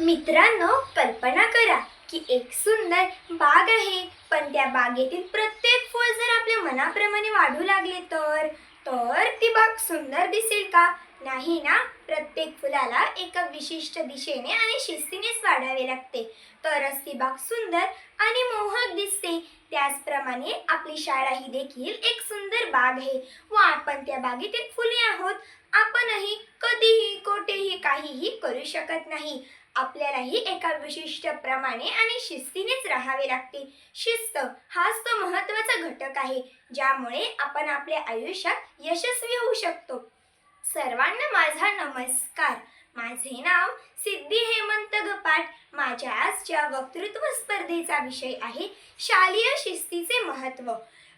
मित्रांनो कल्पना करा की एक सुंदर बाग आहे पण त्या बागेतील प्रत्येक फूल जर आपल्या मनाप्रमाणे वाढू लागले तर? तर ती बाग सुंदर दिसेल का? नाही ना? प्रत्येक फुलाला एका विशिष्ट दिशेने आणि शिस्तीनेच वाढावे लागते. तरच ती बाग सुंदर आणि मोहक दिसते. त्याचप्रमाणे आपली शाळा ही देखील एक सुंदर बाग आहे. व आपण त्या बागेतील फुले आहोत. आपणही कधीही कोठेही काहीही करू शकत नाही. आपल्यालाही एका विशिष्ट प्रमाणे आणि शिस्तीनेच राहावे लागते. शिस्त हाच तो महत्त्वाचा घटक आहे ज्यामुळे आपण आपल्या आयुष्यात यशस्वी होऊ शकतो. सर्वांना माझा नमस्कार. माझे नाव सिद्धी हेमंत गपाट. माझ्या आजच्या वक्तृत्व स्पर्धेचा विषय आहे शालेय शिस्तीचे महत्त्व.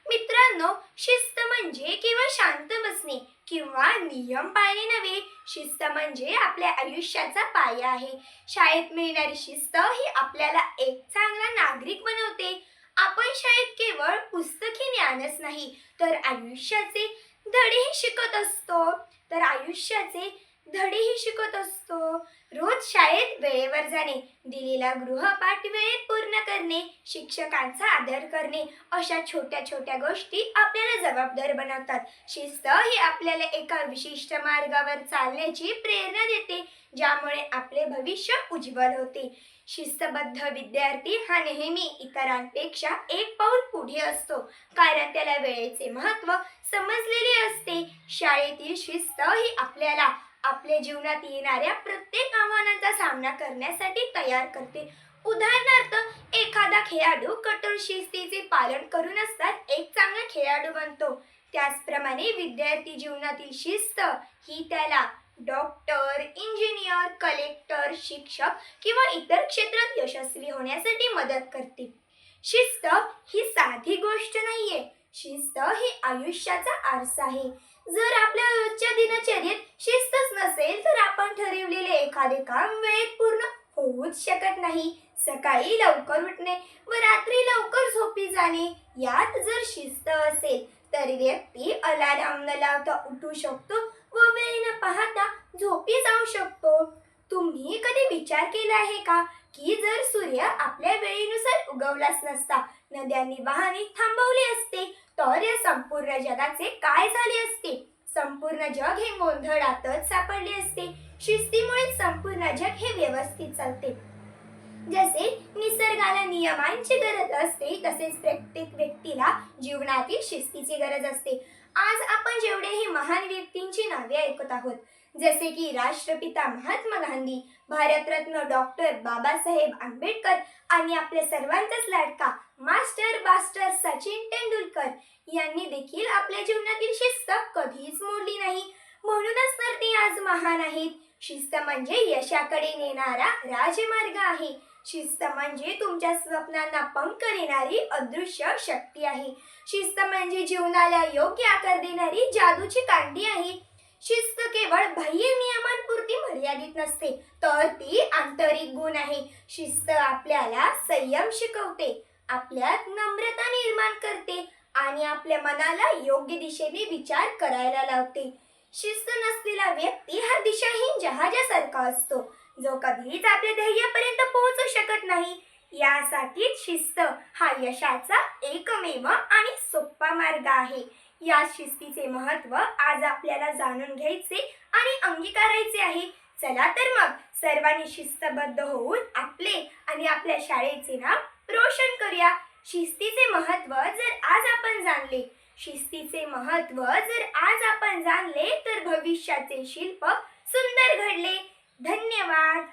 मित्रांनो शिस्त म्हणजे केवळ शांत बसणे किंवा नियम पाळणे नव्हे. शिस्त म्हणजे आपल्या आयुष्याचा पाया आहे. शाळेत मिळणारी शिस्त ही आपल्याला एक चांगला नागरिक बनवते. आपण शाळेत केवळ पुस्तकी ज्ञानच नाही तर आयुष्याचे धडेही शिकत असतो. तर आयुष्याचे धडेही शिकत असतो. रोज शाळेत वेळेवर जाणे दिलेला गृहपाठ वेळेत पूर्ण करणे शिक्षकांचा आदर करणे अशा छोट्या छोट्या गोष्टी आपल्याला जबाबदार बनवतात. शिस्त ही आपल्याला एका विशिष्ट मार्गावर चालण्याची प्रेरणा देते ज्यामुळे आपले भविष्य उज्ज्वल होते. शिस्तबद्ध विद्यार्थी हा नेहमी इतरांपेक्षा एक पाऊल पुढे असतो कारण त्याला वेळेचे महत्त्व समजलेले असते. शाळेतील शिस्त ही आपल्याला आपल्या जीवनात येणाऱ्या प्रत्येक आव्हानांचा सामना करण्यासाठी तयार करते. उदाहरणार्थ एखादा खेळाडू कठोर शिस्तीचे पालन करून असतात एक चांगला खेळाडू बनतो. त्याचप्रमाणे विद्यार्थी जीवनातील शिस्त ही त्याला डॉक्टर इंजिनियर कलेक्टर शिक्षक किंवा इतर क्षेत्रात यशस्वी होण्यासाठी मदत करते. शिस्त ही साधी गोष्ट नाहीये. शिस्त ही आयुष्याचा आरसा आहे. जर आपल्या रोजच्या दिनचर्येत शिस्तच नसेल तर आपण ठरवलेले एखादे काम वेळेत पूर्ण होऊच शकत नाही. सकाळी लवकर उठणे व रात्री लवकर झोपी जाणे यात जर शिस्त असेल तर व्यक्ती अलाराम न लावता उठू शकतो व वेळ न पाहता झोपी जाऊ शकतो. तुम्ही कधी विचार केला आहे का की जर सूर्य आपल्या वेळेनुसार उगवलाच नसता नद्यांनी वाहने थांबवली असते तर या संपूर्ण जगाचे काय झाले असते? संपूर्ण जग हे गोंधळातच सापडले असते. शिस्तीमुळे संपूर्ण जग हे व्यवस्थित चालते. जसे निसर्गाला नियमांची गरज असते तसेच प्रत्येक व्यक्तीला जीवनातील शिस्तीची गरज असते. आज आपण जेवढे हे महान व्यक्तींची नावे ऐकत आहोत जसे की राष्ट्रपिता महात्मा गांधी भारतरत्न डॉक्टर बाबासाहेब आंबेडकर आणि आपल्या सर्वांचाच लाडका मास्टर बास्टर सचिन तेंडुलकर यांनी देखील आपल्या जीवनातील शिस्त कधीच मोडली नाही. म्हणूनच तर ते आज महान आहेत. शिस्त म्हणजे यशाकडे नेणारा राजमार्ग आहे. शिस्त म्हणजे तुमच्या स्वप्नांना पंख देणारी अदृश्य शक्ती आहे. शिस्त म्हणजे जीवनाला योग्य आकार देणारी जादूची कांडी आहे. शिस्त केवळ बाह्य नियमांपुरती मर्यादित नसते तर ती आंतरिक गुण आहे. शिस्त आपल्याला संयम शिकवते आपल्यात नम्रता निर्माण करते आणि आपल्या मनाला योग्य दिशेने विचार करायला लावते. शिस्त नसलेला व्यक्ती हा दिशाहीन जहाजासारखा असतो जो कधीच आपल्या ध्येयापर्यंत पोहोचू शकत नाही. यासाठीच शिस्त हा यशाचा एकमेव आणि सोपा मार्ग आहे. या शिस्तीचे महत्त्व आज आपल्याला जाणून घ्यायचे आणि अंगीकारायचे आहे. चला तर मग सर्वांनी शिस्तबद्ध होऊन आपले आणि आपल्या शाळेचे नाव रोशन करूया. शिस्तीचे महत्त्व जर आज आपण जाणले शिस्तीचे महत्त्व जर आज आपण जाणले तर भविष्याचे शिल्प सुंदर घडले. धन्यवाद.